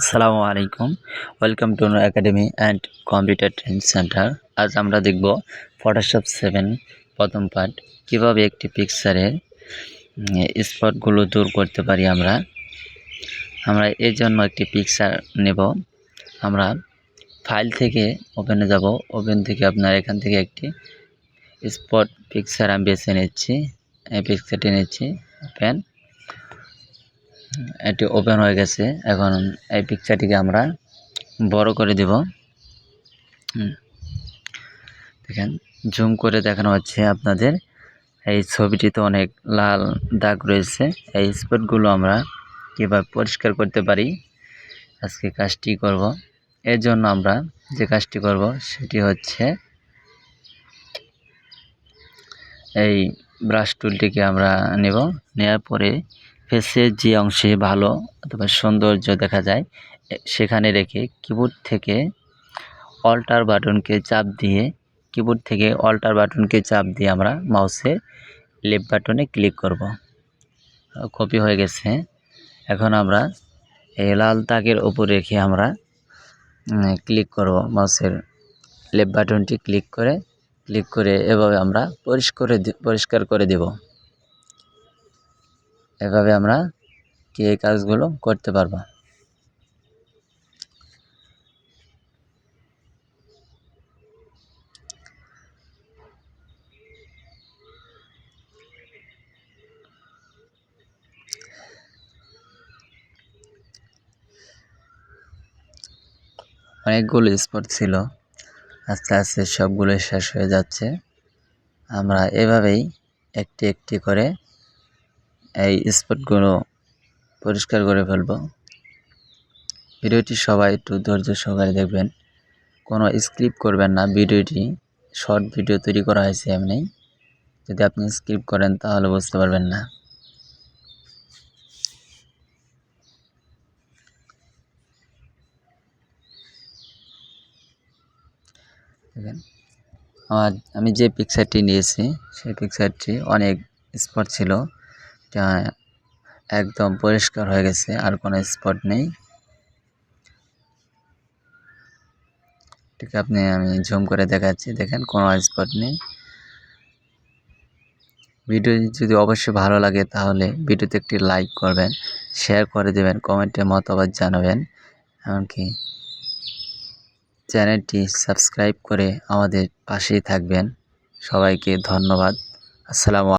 আসসালামু আলাইকুম। Welcome to no academy and computer training centre আজ আমরা দেখব ফটোশপ সেভেন প্রথম পার্ট কীভাবে একটি পিকচারের স্পটগুলো দূর করতে পারি আমরা। আমরা এর জন্য একটি পিকচার নেব। আমরা ফাইল থেকে ওপেনে যাব। ওপেন থেকে আপনার এখান থেকে একটি স্পট পিকচার আমি বেছে নিচ্ছি। পিকচারটি নিচ্ছি। ওপেন এটি ওপেন হয়ে গেছে। এখন এই পিকচারটিকে আমরা বড় করে দেব। দেখেন জুম করে দেখানো হচ্ছে আপনাদের। এই ছবিটিতে অনেক লাল দাগ রয়েছে। এই স্পটগুলো আমরা কীভাবে পরিষ্কার করতে পারি, আজকে কাজটি করব। এর জন্য আমরা যে কাজটি করব, সেটি হচ্ছে এই ব্রাশ টুলটিকে আমরা নেব। নেওয়ার পরে ফেসের যে অংশে ভালো অথবা সৌন্দর্য দেখা যায় সেখানে রেখে কিবোর্ড থেকে অল্টার বাটনকে চাপ দিয়ে কিবোর্ড থেকে অল্টার বাটনকে চাপ দিয়ে আমরা মাউসে লেফট বাটনে ক্লিক করব। কপি হয়ে গেছে। এখন আমরা এই লাল তাকের উপর রেখে আমরা ক্লিক করব মাউসের লেফট বাটনটি ক্লিক করে ক্লিক করে এভাবে আমরা পরিষ্কার পরিষ্কার করে দেব। এভাবে আমরা কি এই কাজগুলো করতে পারব? অনেকগুলো স্পট ছিল। আস্তে আস্তে সবগুলো শেষ হয়ে যাচ্ছে। আমরা এভাবেই একটি একটি করে এই স্পটগুলো পরিষ্কার করে ফেলব। ভিডিওটি সবাই একটু ধৈর্য সহকারে দেখবেন। কোনো স্ক্রিপ্ট করবেন না, ভিডিওটি শর্ট ভিডিও তৈরি করা হয়েছে এমনি। যদি আপনি স্ক্রিপ্ট করেন তাহলে বুঝতে পারবেন না। আমার আমি যে পিকচারটি নিয়েছি, সেই পিকচারটি অনেক স্পট ছিল। যা একদম পরিষ্কার হয়ে গেছে, আর কোনো স্পট নেই। ঠিক আপনি, আমি জুম করে দেখাচ্ছি, দেখেন কোনো স্পট নেই। ভিডিও যদি অবশ্যই ভালো লাগে, তাহলে ভিডিওতে একটি লাইক করবেন শেয়ার করে দেবেন কমেন্টে মতামত জানাবেন। এমনকি চ্যানেলটি সাবস্ক্রাইব করে আমাদের পাশেই থাকবেন। সবাইকে ধন্যবাদ। আসসালামু